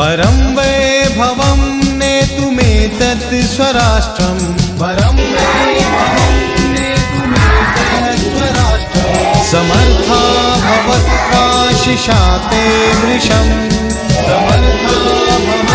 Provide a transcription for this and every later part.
परं वैभवं नेतुमेतत् स्वराष्ट्रम् परं वैभवं नेतुमेतत् स्वराष्ट्रम् समर्था भवत्वा शिशाते समर्था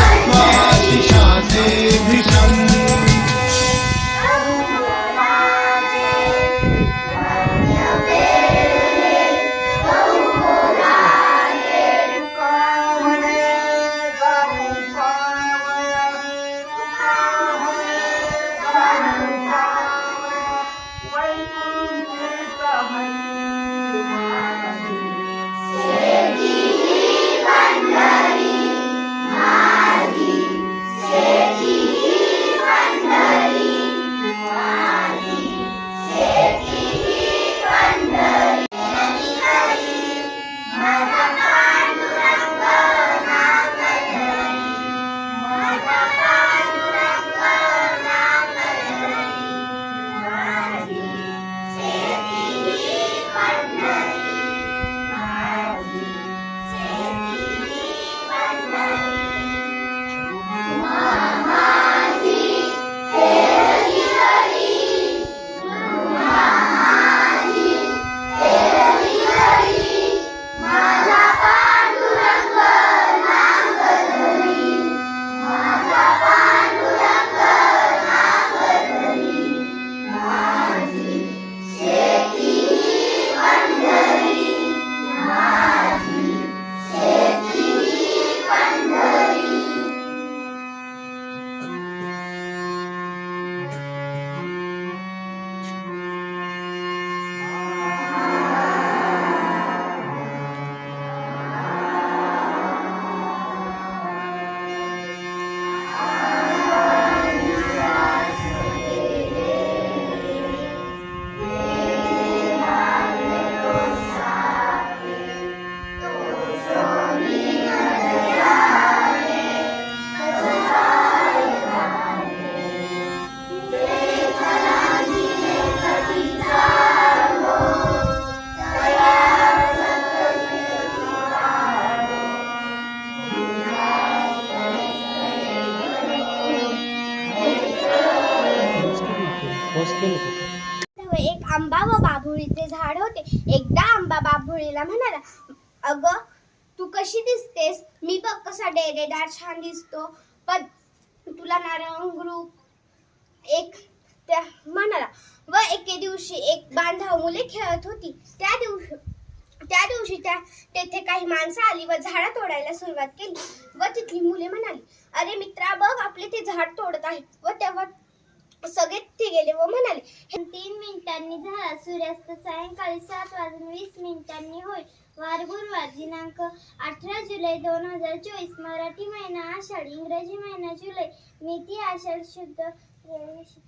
छान दिसतो. पण तुला नारंग रूप एक त्या म्हणाला व एके दिवशी एक बांधव मुले खेळत होती. त्या दिवशी त्या दिवशी त्या तेथे काही माणसं आली व झाडं तोडायला सुरुवात केली. व तिथली मुले म्हणाली अरे मित्रा बघ आपले ते झाड तोडत आहे व तेव्हा सगळे ते गेले व म्हणाले तीन मिनिटांनी झाला. सूर्यास्त सायंकाळी सात वाजून वीस मिनिटांनी होईल. वार गुरुवार दिनांक अठरा जुलै दोन हजार चोवीस. मराठी महिना आषाढ इंग्रजी महिना जुलै. मिती आषाढ शुद्ध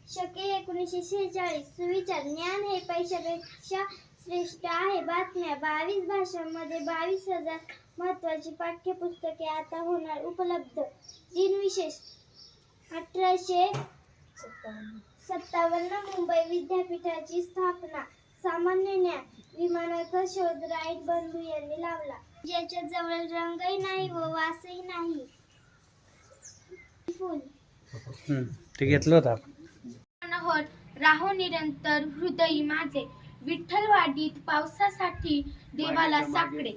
शके एकोणीसशे शेहेचाळीस. सुविचार ज्ञान हे पैशापेक्षा श्रेष्ठ आहे. बातम्या बावीस भाषांमध्ये बावीस हजार महत्वाची पाठ्यपुस्तके आता होणार उपलब्ध. दिनविशेष अठराशे सत्तावन्न मुंबई विद्यापीठाची स्थापना. सामान्य ज्ञान विमानाचा शोध राईट बंधू यांनी लावला. ज्याच्या जवळ रंगही नाही व वासही नाही. फुल. हम्म, ते घेतलं होतं आपण. मनोहर राहो निरंतर हृदयी माझे. विठ्ठलवाडीत पावसासाठी देवाला साकडे.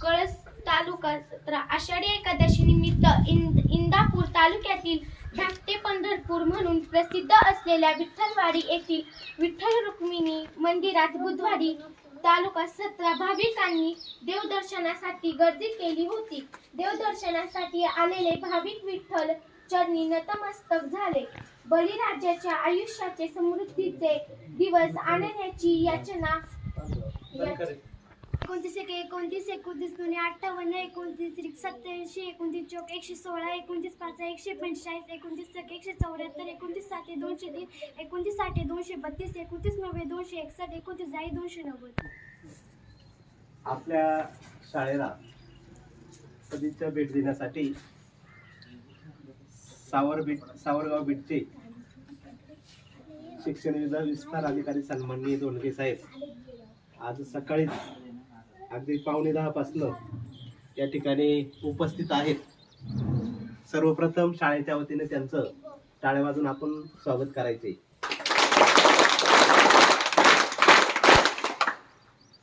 कळस तालुका सतरा. आषाढी एकादशी निमित्त इंद इंदापूर तालुक्यातील धाकटे पंढरपूर म्हणून प्रसिद्ध असलेल्या विठ्ठलवाडी येथील विठ्ठल रुक्मिणी मंदिरात बुधवारी तालुका सतरा भाविकांनी देवदर्शनासाठी गर्दी केली होती. देवदर्शनासाठी आलेले भाविक विठ्ठल चरणी नतमस्तक झाले. बळीराजाच्या आयुष्याचे समृद्धीचे दिवस आणण्याची याचना या- एकोणतीस एक एकोणतीस एकोणतीस दोन्ही अठ्ठावन्न एकोणतीस त्रिक सत्याऐंशी एकोणतीस चौक एकशे सोळा एकोणतीस पाच एकशे पंचेचाळीस एकोणतीस चक एकशे चौऱ्याहत्तर एकोणतीस सात दोनशे तीन एकोणतीस साठ दोनशे बत्तीस एकोणतीस नव्वद दोनशे एकसष्ट एकोणतीस जाई दोनशे नव्वद. आपल्या शाळेला सदिच्छा भेट देण्यासाठी सावर बीट सावरगाव बीटचे शिक्षण विभाग विस्तार अधिकारी सन्माननीय दोंडगे साहेब आज सकाळीच अगदी पावणे दहापासनं या ठिकाणी उपस्थित आहेत. सर्वप्रथम शाळेच्या वतीने त्यांचं टाळ्या वाजून आपण स्वागत करायचे.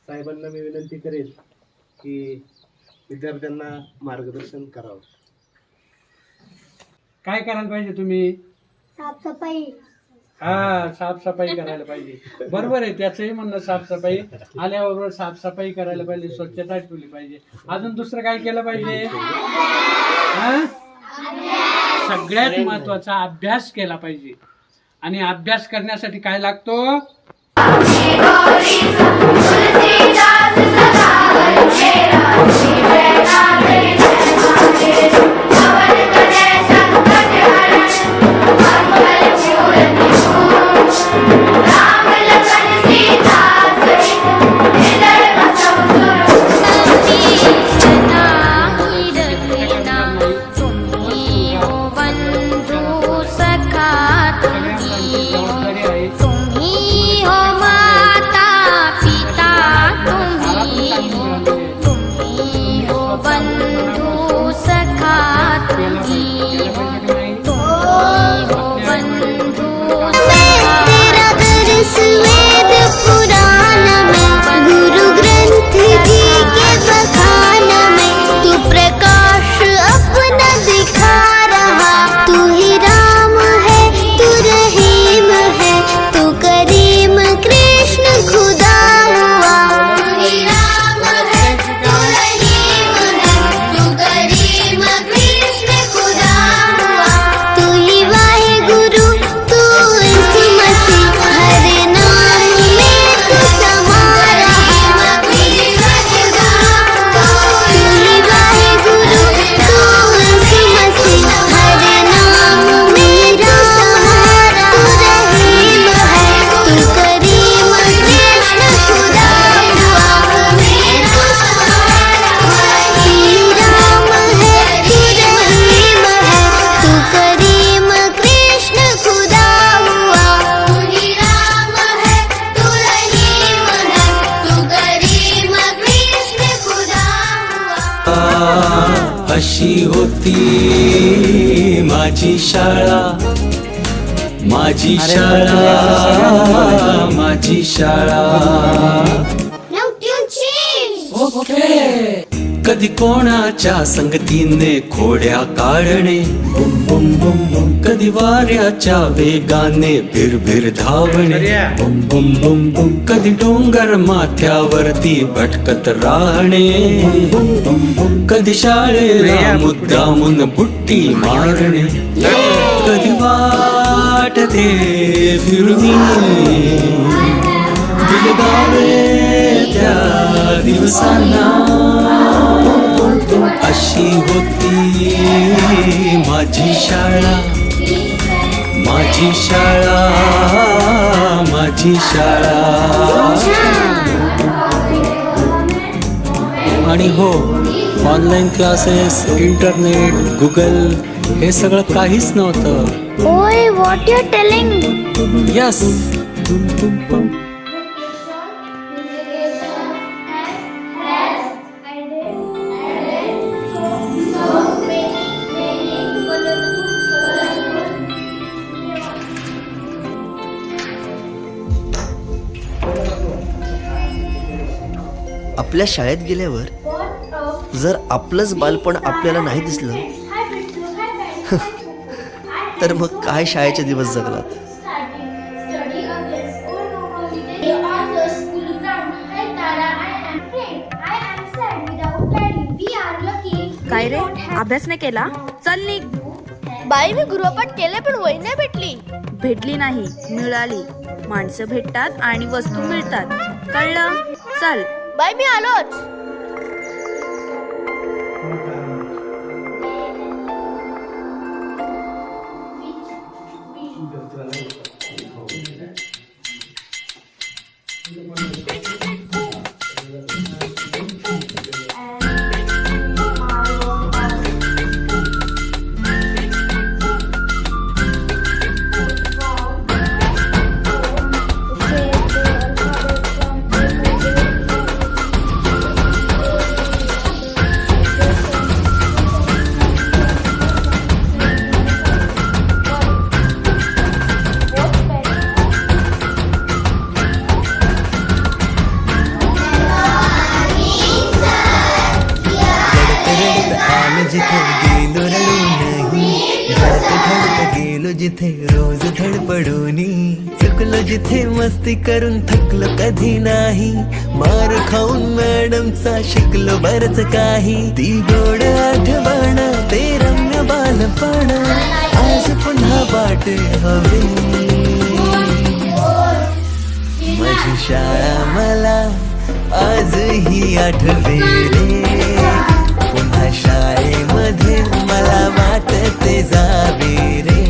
साहेबांना मी विनंती करेन की विद्यार्थ्यांना मार्गदर्शन करावं. काय करायला पाहिजे तुम्ही? साफसफाई. हा साफसफाई करायला पाहिजे. बरोबर आहे त्याचंही म्हणणं साफसफाई. आल्याबरोबर साफसफाई करायला पाहिजे स्वच्छता ठेवली पाहिजे. अजून दुसरं काय केलं पाहिजे? हा? सगळ्यात महत्त्वाचा अभ्यास केला पाहिजे. आणि अभ्यास करण्यासाठी काय लागतो? Hey! माझी शाळा माझी शाळा. change. कधी कोणाच्या संगतीने खोड्या काढणे? बुम बुम बुम बुम. कधी वाऱ्याच्या वेगाने भिरभिर धावणे? बुम बुम बुम बुम. कधी डोंगर माथ्यावरती भटकत राहणे? बुम बुम बुम कधी शाळेला मुद्दामून बुट्टी मारणे? कधी वाटते फिरून. दिलगावे त्या दिवसांना. अशी होती माझी शाळा. माझी शाळा माझी शाळा. आणि हो ऑनलाईन क्लासेस इंटरनेट गुगल हे सगळं काहीच नव्हतं. ओय व्हॉट यू टेलिंग यस आपल्या शाळेत गेल्यावर जर आपलंच बालपण आपल्याला नाही दिसलं तर मग काय शाळेचे दिवस जगलात? काय रे? अभ्यास नाही केला? चल निघ. बाई मी गृहपाठ केले पण वही नाही भेटली. भेटली नाही मिळाली. माणसं भेटतात आणि वस्तू मिळतात. कळलं? चल. बाई मी आलोच. मस्ती करून थकलो कधी नाही. मार खाऊन मॅडमचा शिकलो बरच काही. ती गोड आठवण ते रम्य बालपण. आज पुन्हा वाट हवे. माझी शाळा मला आजही आठवे रे. पुन्हा शाळेमध्ये मला वाटते जावे रे.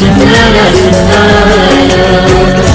सुंदर सुंदर